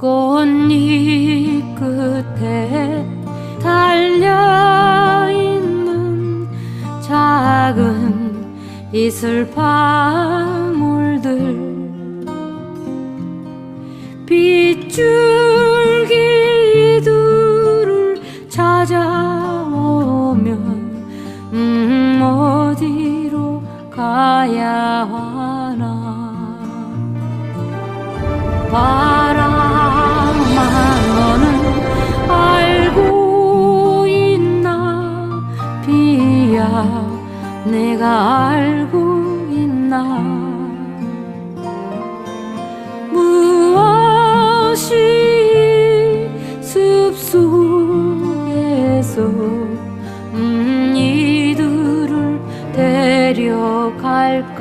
꽃잎 끝에 달려있는 작은 이슬 방울들. 빗줄기 둘을 찾아오면 음 어디로 가야 하나. 내가 알고 있나? 무엇이 숲속에서 음 이들을 데려갈까